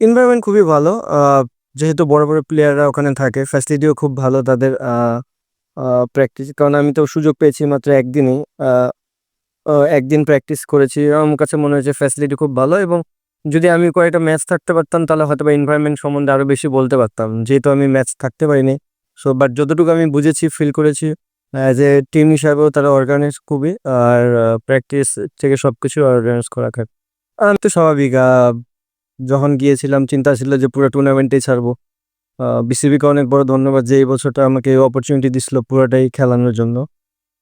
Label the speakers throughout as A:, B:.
A: Environment খুবই ভালো। যেহেতু বড়, বড় প্লেয়াররা ওখানে থাকে, ফ্যাসিলিটিও খুব ভালো তাদের প্র্যাকটিস কারণ আমি তো সুযোগ পেয়েছি মাত্র একদিনই। একদিন প্র্যাকটিস করেছি। আমার কাছে মনে হয়েছে ফ্যাসিলিটি খুব ভালো এবং যদি আমি কয়েকটা ম্যাচ থাকতে পারতাম তাহলে হয়তোবা এনভায়রনমেন্ট সম্বন্ধে আরও বেশি বলতে পারতাম। যেহেতু আমি ম্যাচ থাকতে পারিনি। সো বাট যতটুকু আমি বুঝেছি, ফিল করেছি অ্যাজ এ টিম হিসাবেও তারা অর্গানাইজ খুবই। আর প্র্যাকটিস থেকে সব কিছু অর্গানাইজ করা আমি তো স্বাভাবিক যখন গিয়েছিলাম, চিন্তা ছিল যে পুরা টুর্নামেন্টেই ছাড়বো। বিসিবিকে অনেক বড় ধন্যবাদ যে এই বছরটা আমাকে এই অপরচুনিটি দিছিল পুরোটাই খেলানোর জন্য।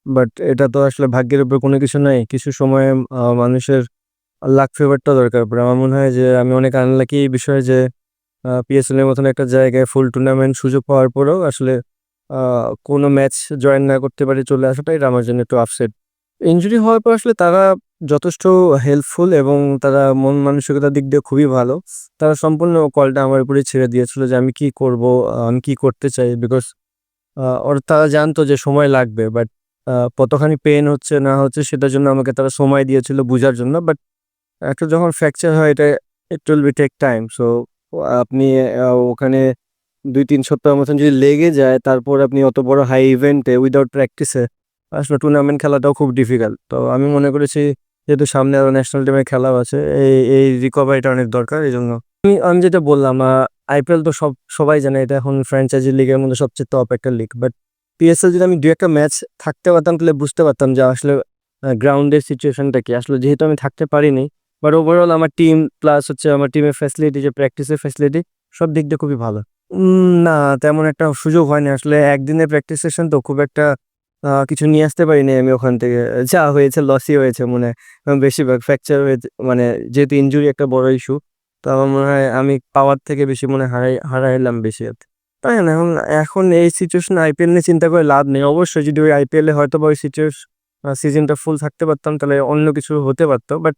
A: বাট এটা তো আসলে ভাগ্যের উপর কোনো কিছু নাই। কিছু সময়ে মানুষের লাক ফেভারটা দরকার পড়ে। আমার মনে হয় যে আমি অনেক আনলাকি এই বিষয়ে যে আ পিএসএল এর মতন একটা জায়গায় ফুল টুর্নামেন্ট সুযোগ পাওয়ার পরেও আসলে কোনো ম্যাচ জয়েন না করতে পারি চলে আসাটা এটা আমার জন্য একটু আপসেট। ইনজুরি হওয়ার পর আসলে তারা যথেষ্ট হেল্পফুল এবং তারা মন মানসিকতার দিক দিয়ে খুবই ভালো। তারা সম্পূর্ণ কলটা আমার উপরেই ছেড়ে দিয়েছিল যে আমি কি করব, আমি কি করতে চাই বিকজ ওর তারা জানতো যে সময় লাগবে। বাট কতখানি পেইন হচ্ছে না হচ্ছে সেটার জন্য আমাকে তারা সময় দিয়েছিল বুঝার জন্য। বাট একটা যখন ফ্র্যাকচার হয় এটা it will be take time. So আপনি ওখানে ২-৩ সপ্তাহের মতন যদি লেগে যায় তারপর আপনি অত বড় হাই ইভেন্টে উইথআউট প্র্যাকটিসে আসলে টুর্নামেন্ট খেলাটাও খুব ডিফিকাল্ট। তো আমি মনে করেছি যেহেতু সামনে আরও ন্যাশনাল টিমের খেলাও আছে এই, এই রিকভারিটা অনেক দরকার এজন্য আমি, আমি যেটা বললাম আইপিএল তো সব সবাই জানে এটা এখন ফ্র্যাঞ্চাইজি লিগের মধ্যে সবচেয়ে টপ একটা লিগ। বাট পিএসএল যদি আমি ২-১ ম্যাচ থাকতে পারতাম তাহলে বুঝতে পারতাম যে আসলে গ্রাউন্ডের সিচুয়েশনটা কি। আসলে যেহেতু আমি থাকতে পারিনি বাট ওভারঅল আমার টিম প্লাস হচ্ছে আমার টিমের ফ্যাসিলিটি যে প্র্যাকটিসের ফ্যাসিলিটি সব দিক দিয়ে খুবই ভালো। না তেমন একটা সুযোগ হয়নি। আসলে একদিনের প্র্যাকটিস সেশন তো খুব একটা কিছু নিয়ে আসতে পারিনি আমি ওখান থেকে। যা হয়েছে লসই হয়েছে মনে হয়। বেশিরভাগ ফ্র্যাকচার হয়েছে মানে যেহেতু ইনজুরি একটা বড় ইস্যু। তো আমার মনে হয় আমি পাওয়ার থেকে বেশি মনে হয় হারাই হারাইলাম বেশি। তাই না এখন, এখন এই সিচুয়েশনে আইপিএল নিয়ে চিন্তা করে লাভ নেই। অবশ্যই যদি ওই আইপিএল এ হয়তোবা ওই সিচুয়েশ আ সিজনটা ফুল থাকতে পারতাম তাহলে অন্য কিছু হতে পারত। বাট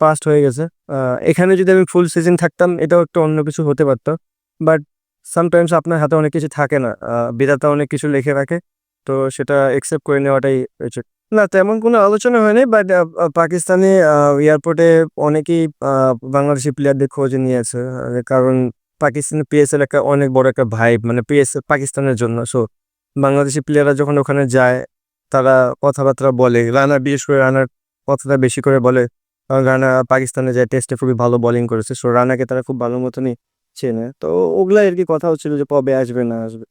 A: পাস্ট হয়ে গেছে। এখানে যদি আমি ফুল সিজন থাকতাম এটাও একটু অন্য কিছু হতে পারত। বাট সামটাইমস আপনার হাতে অনেক কিছু থাকে না। বিধাতা অনেক কিছু লিখে রাখে। তো সেটা অ্যাকসেপ্ট করে নেওয়াটাই হয়েছে না, তেমন কোনো আলোচনা হয়নি বাট পাকিস্তানে এয়ারপোর্টে অনেকেই বাংলাদেশি প্লেয়ারদের খোঁজ নিয়েছে। কারণ পাকিস্তানের পিএসএল একটা অনেক বড় একটা ভাইব মানে পিএসএল পাকিস্তানের জন্য। সো বাংলাদেশি প্লেয়াররা যখন ওখানে যায়, তারা কথাবার্তা বলে। রানা বিশেষ করে রানার কথাটা বেশি করে বলে। কারণ রানা পাকিস্তানে যায় টেস্টে খুবই ভালো বোলিং করেছে। সো রানাকে তারা খুব ভালো মতনই চেনে। তো ওগুলাই আর কি কথা হচ্ছিল যে কবে আসবে, না আসবে।